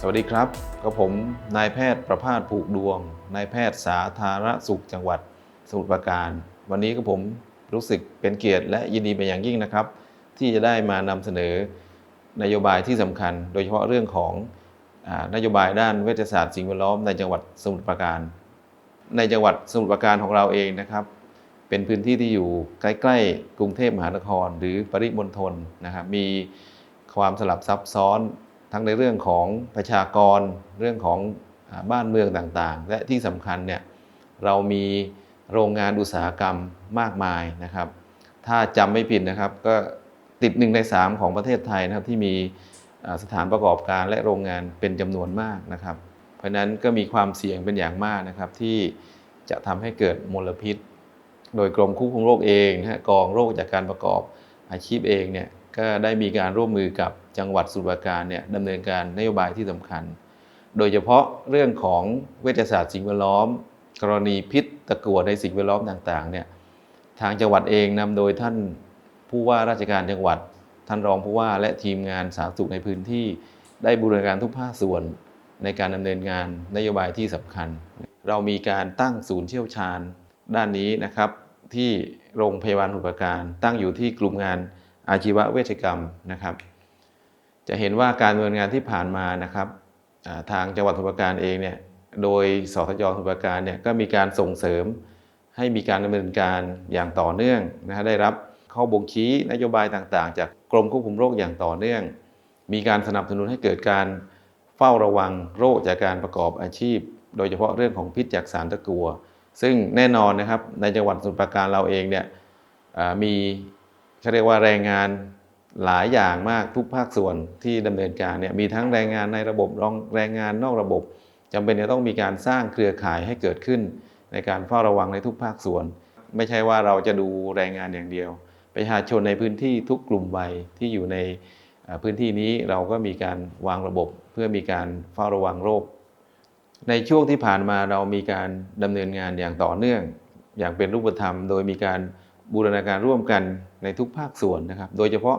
สวัสดีครับกับผมนายแพทย์ประภาสผูกดวงนายแพทย์สาธารณสุขจังหวัดสมุทรปราการ วันนี้ก็ผมรู้สึกเป็นเกียรติและยินดีเป็นอย่างยิ่งนะครับ ที่จะได้มานำเสนอนโยบายที่สำคัญ โดยเฉพาะเรื่องของอนโยบายด้านเวชศาสตร์สิ่งแวดล้อมในจังหวัดสมุทรปราการ ในจังหวัดสมุทรปราการของเราเองนะครับ เป็นพื้นที่ที่อยู่ใกล้ๆกรุงเทพมหานคร หรือปริมณฑลนะครับมีความสลับซับซ้อน ทั้งในเรื่องของประชากรเรื่องของบ้านเมืองต่างๆ และที่สำคัญเนี่ยเรามีโรงงานอุตสาหกรรมมากมายนะครับ ถ้าจำไม่ผิดนะครับก็ติดหนึ่งใน 3 ของประเทศไทยนะครับที่มีสถานประกอบการและโรงงานเป็นจำนวนมากนะครับ เพราะนั้นก็มีความเสี่ยงเป็นอย่างมากนะครับ ที่จะทำให้เกิดมลพิษ โดยกรมควบคุมโรคเองนะกองโรคจากการประกอบอาชีพเองเนี่ย ก็ได้มีการร่วมมือกับจังหวัดสุราการเนี่ยดำเนินการนโยบายที่สำคัญ โดยเฉพาะเรื่องของเวชศาสตร์สิ่งแวดล้อม กรณีพิษตะกั่วในสิ่งแวดล้อมต่างๆเนี่ยทางจังหวัดเองนำโดยท่านผู้ว่าราชการจังหวัด ท่านรองผู้ว่าและทีมงานสาธารณสุขในพื้นที่ ได้บูรณาการทุกภาคส่วนในการดำเนินงานนโยบายที่สำคัญ เรามีการตั้งศูนย์เชี่ยวชาญด้านนี้นะครับ ที่โรงพยาบาลสมุพรปราการ ตั้งอยู่ที่กลุ่มงาน อาชีวเวชกรรมนะครับ จะเห็นว่าการดำเนินงานที่ผ่านมานะครับทางจังหวัดสมุพรปราการเองเนี่ยโดยสทจสมุพรปราการเนี่ยก็มีการส่งเสริมให้มีการดำเนินการอย่างต่อเนื่องนะฮะได้รับข้อบ่งชี้นโยบายต่างๆ จากกรมควบคุมโรคอย่างต่อเนื่อง มีการสนับสนุนให้เกิดการเฝ้าระวังโรคจากการประกอบอาชีพ โดยเฉพาะเรื่องของพิษจากสารตะกัว ซึ่งแน่นอนนะครับในจังหวัดสมุพรปราการเราเองเนี่ยมี เขาเรียกว่าแรงงานหลายอย่างมากทุกภาคส่วนที่ดำเนินการเนี่ยมีทั้งแรงงานในระบบรองแรงงานนอกระบบจำเป็นจะต้องมีการสร้างเครือข่ายให้เกิดขึ้น ในการเฝ้าระวังในทุกภาคส่วน ไม่ใช่ว่าเราจะดูแรงงานอย่างเดียว ประชาชนในพื้นที่ทุกกลุ่มวัยที่อยู่ในพื้นที่นี้เราก็มีการวางระบบ เพื่อมีการเฝ้าระวังโรค ในช่วงที่ผ่านมาเรามีการดำเนินงานอย่างต่อเนื่อง อย่างเป็นรูปธรรม โดยมีการ บูรณาการร่วมกันในทุกภาคส่วนนะครับ โดยเฉพาะ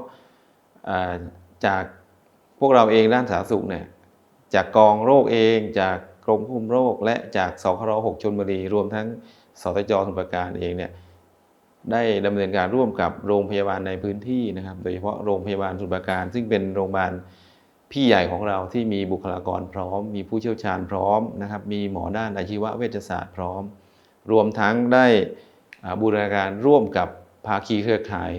จากพวกเราเองด้านสาธารณสุขเนี่ยจากกองโรคเอง จากกรมควบคุมโรค และจากสคร6ชนบุรีรวมทั้งสตจสุพรปราการเองเนี่ยได้ดำเนินการร่วมกับโรงพยาบาลในพื้นที่นะครับ โดยเฉพาะโรงพยาบาลสุพรปราการ ซึ่งเป็นโรงพยาบาลพี่ใหญ่ของเราที่มีบุคลากรพร้อม มีผู้เชี่ยวชาญพร้อมนะครับ มีหมอด้านอาชีวเวชศาสตร์พร้อม รวมทั้งได้ บูรณาการร่วมกับภาคีเครือข่าย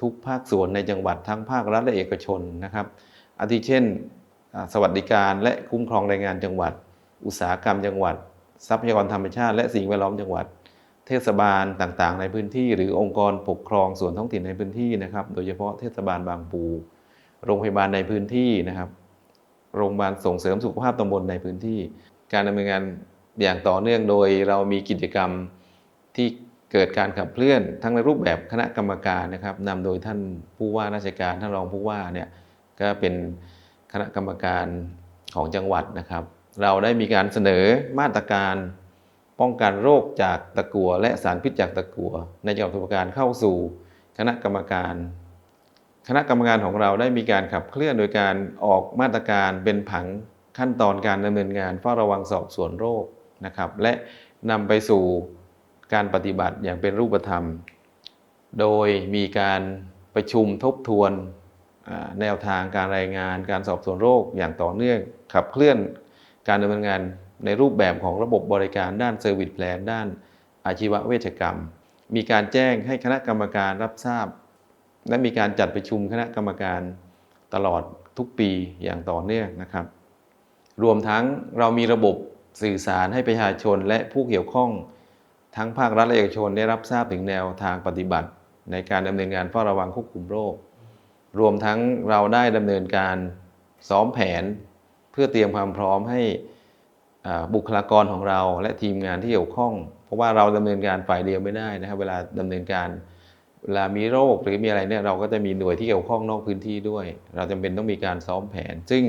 ทุกภาคส่วนในจังหวัดทั้งภาครัฐและเอกชนนะครับ อาทิเช่น สวัสดิการและคุ้มครองแรงงานจังหวัด อุตสาหกรรมจังหวัด ทรัพยากรธรรมชาติและสิ่งแวดล้อมจังหวัด เทศบาลต่างๆ ในพื้นที่ หรือองค์กรปกครองส่วนท้องถิ่นในพื้นที่นะครับ โดยเฉพาะเทศบาลบางปู โรงพยาบาลในพื้นที่นะครับ โรงพยาบาลส่งเสริมสุขภาพตำบลในพื้นที่ การดำเนินงานอย่างต่อเนื่องโดยเรามีกิจกรรมที่ เกิดการขับเคลื่อนทั้งในรูปแบบคณะกรรมการนะครับนำโดยท่านผู้ว่าราชการท่านรองผู้ว่าเนี่ยก็เป็นคณะกรรมการของจังหวัดนะครับ เราได้มีการเสนอมาตรการป้องกันโรคจากตะกัว และสารพิษจากตะกัว ในจังหวัดสมุพรปราการเข้าสู่คณะกรรมการ คณะกรรมการของเราได้มีการขับเคลื่อนโดยการออกมาตรการเป็นผังขั้นตอนการดำเนินงานเฝ้าระวังสอบสวนโรคนะครับ และนำไปสู่ การปฏิบัติอย่างเป็นรูปธรรม โดยมีการประชุมทบทวนแนวทางการรายงานการสอบสวนโรคอย่างต่อเนื่องขับเคลื่อนการดำเนินงานในรูปแบบของระบบบริการด้านเซอร์วิสแพลนด้านอาชีวเวชกรรม มีการแจ้งให้คณะกรรมการรับทราบ และมีการจัดประชุมคณะกรรมการตลอดทุกปีอย่างต่อเนื่องนะครับ รวมทั้งเรามีระบบสื่อสารให้ประชาชนและผู้เกี่ยวข้อง ทั้งภาครัฐและเอกชนได้รับทราบถึงแนวทางปฏิบัติ ในการดำเนินงานเฝ้าระวังควบคุมโรค รวมทั้งเราได้ดำเนินการซ้อมแผน เพื่อเตรียมความพร้อมให้บุคลากรของเราและทีมงานที่เกี่ยวข้อง เพราะว่าเราดำเนินการฝ่ายเดียวไม่ได้นะครับเวลาดำเนินการเวลามีโรคหรือมีอะไรเนี่ยเราก็จะมีหน่วยที่เกี่ยวข้องนอกพื้นที่ด้วย เราจำเป็นต้องมีการซ้อมแผน ซึ่ง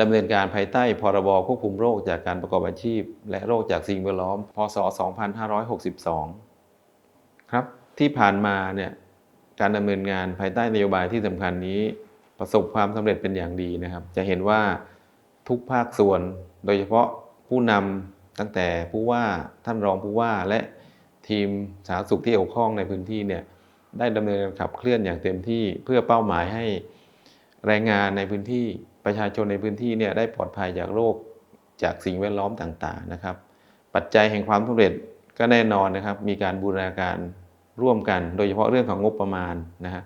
ดำเนินการภายใต้พรบควบคุมโรคจากการประกอบอาชีพ และโรคจากสิ่งแวดล้อม พศ 2562 ครับที่ผ่านมาเนี่ยการดำเนินงานภายใต้นโยบายที่สำคัญนี้ประสบความสำเร็จเป็นอย่างดีนะครับ จะเห็นว่าทุกภาคส่วนโดยเฉพาะผู้นำตั้งแต่ผู้ว่าท่านรองผู้ว่าและทีมสาธารณสุขที่เกี่ยวข้องในพื้นที่เนี่ยได้ดำเนินการขับเคลื่อนอย่างเต็มที่เพื่อเป้าหมายให้แรงงานในพื้นที่ ประชาชนในพื้นที่เนี่ยได้ปลอดภัยจากโรคจากสิ่งแวดล้อมต่างๆนะครับ ปัจจัยแห่งความสำเร็จก็แน่นอนนะครับ มีการบูรณาการร่วมกัน โดยเฉพาะเรื่องของงบประมาณนะฮะ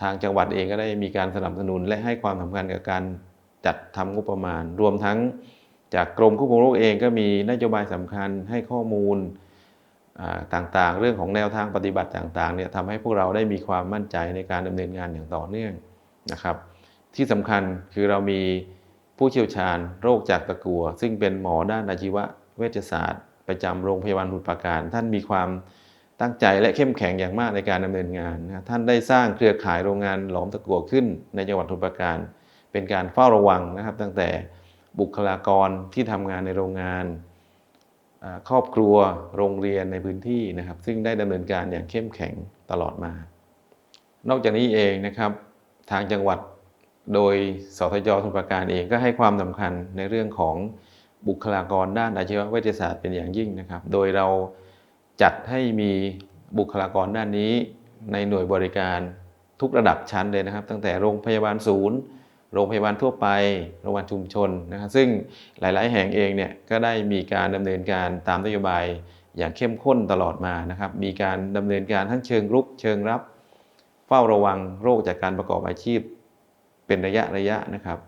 ทางจังหวัดเองก็ได้มีการสนับสนุนและให้ความสำคัญกับการจัดทำงบประมาณ รวมทั้งจากกรมควบคุมโรคเองก็มีนโยบายสำคัญให้ข้อมูลต่างๆ เรื่องของแนวทางปฏิบัติต่างๆเนี่ยทำให้พวกเราได้มีความมั่นใจในการดำเนินงานอย่างต่อเนื่องนะครับ ที่สำคัญคือเรามีผู้เชี่ยวชาญโรคจากตะกัว ซึ่งเป็นหมอด้านอาชีวเวชศาสตร์ ประจำโรงพยาบาลหุดปาการ ท่านมีความตั้งใจและเข้มแข็งอย่างมากในการดำเนินงานนะท่านได้สร้างเครือข่ายโรงงานหลอมตะกัวขึ้นในจังหวัดสมุพรปาการ เป็นการเฝ้าระวังนะครับ ตั้งแต่บุคลากรที่ทำงานในโรงงาน ครอบครัวโรงเรียนในพื้นที่นะครับ ซึ่งได้ดำเนินการอย่างเข้มแข็งตลอดมา นอกจากนี้เองนะครับ ทางจังหวัด โดยสทจสมุพรปราการเองก็ให้ความสำคัญในเรื่องของบุคลากรด้านอาชีวเวชศาสตร์เป็นอย่างยิ่งนะครับ โดยเราจัดให้มีบุคลากรด้านนี้ในหน่วยบริการทุกระดับชั้นเลยนะครับ ตั้งแต่โรงพยาบาลศูนย์ โรงพยาบาลทั่วไป โรงพยาบาลชุมชนนะครับซึ่งหลาย ๆ แห่งเองเนี่ยก็ได้มีการดำเนินการตามนโยบายอย่างเข้มข้นตลอดมานะครับ มีการดำเนินการทั้งเชิงรุกเชิงรับ เฝ้าระวังโรคจากการประกอบอาชีพ เป็นระยะระยะนะครับ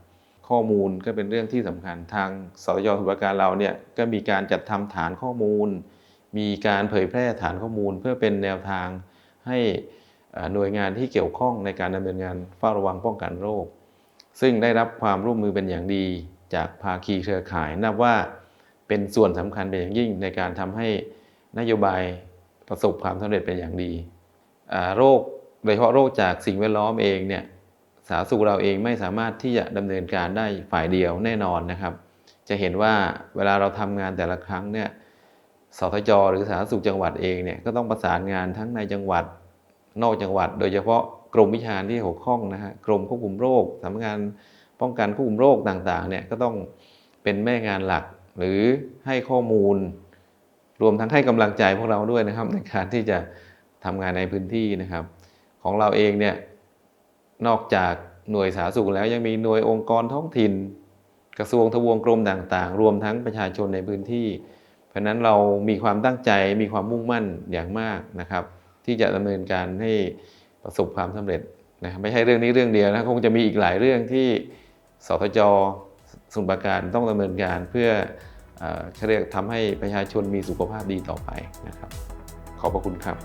ข้อมูลก็เป็นเรื่องที่สำคัญทางสตยสุพรการเราเนี่ยก็มีการจัดทำฐานข้อมูล มีการเผยแพร่ฐานข้อมูล เพื่อเป็นแนวทางให้หน่วยงานที่เกี่ยวข้องในการดำเนินงานเฝ้าระวังป้องกันโรค ซึ่งได้รับความร่วมมือเป็นอย่างดี จากภาคีเครือข่ายนับว่าเป็นส่วนสำคัญเป็นอย่างยิ่งในการทำให้นโยบายประสบความสำเร็จเป็นอย่างดี โรคโดยเฉพาะโรคจากสิ่งแวดล้อมเองเนี่ย สาธารณสุขเราเองไม่สามารถที่จะดำเนินการได้ฝ่ายเดียวแน่นอนนะครับ จะเห็นว่าเวลาเราทำงานแต่ละครั้งเนี่ยสทจหรือสาธารณสุขจังหวัดเองเนี่ยก็ต้องประสานงานทั้งในจังหวัดนอกจังหวัด โดยเฉพาะกรมวิชาที่เกี่ยวข้องนะฮะกรมควบคุมโรคสำนักงานป้องกันควบคุมโรคต่างๆเนี่ยก็ต้องเป็นแม่งานหลักหรือให้ข้อมูล รวมทั้งให้กำลังใจพวกเราด้วยนะครับในการที่จะทำงานในพื้นที่นะครับ ของเราเองเนี่ย นอกจากหน่วยสาธารณสุขแล้วยังมีหน่วยองค์กรท้องถิ่น กระทรวงทบวงกรมต่างๆ รวมทั้งประชาชนในพื้นที่ เพราะนั้นเรามีความตั้งใจมีความมุ่งมั่นอย่างมากนะครับ ที่จะดำเนินการให้ประสบความสำเร็จนะครับไม่ใช่เรื่องนี้เรื่องเดียวนะคงจะมีอีกหลายเรื่องที่สทจสมุทรปราการต้องดำเนินการเพื่อเอ่อเขาเรียกทำให้ประชาชนมีสุขภาพดีต่อไปนะครับ ขอบพระคุณครับ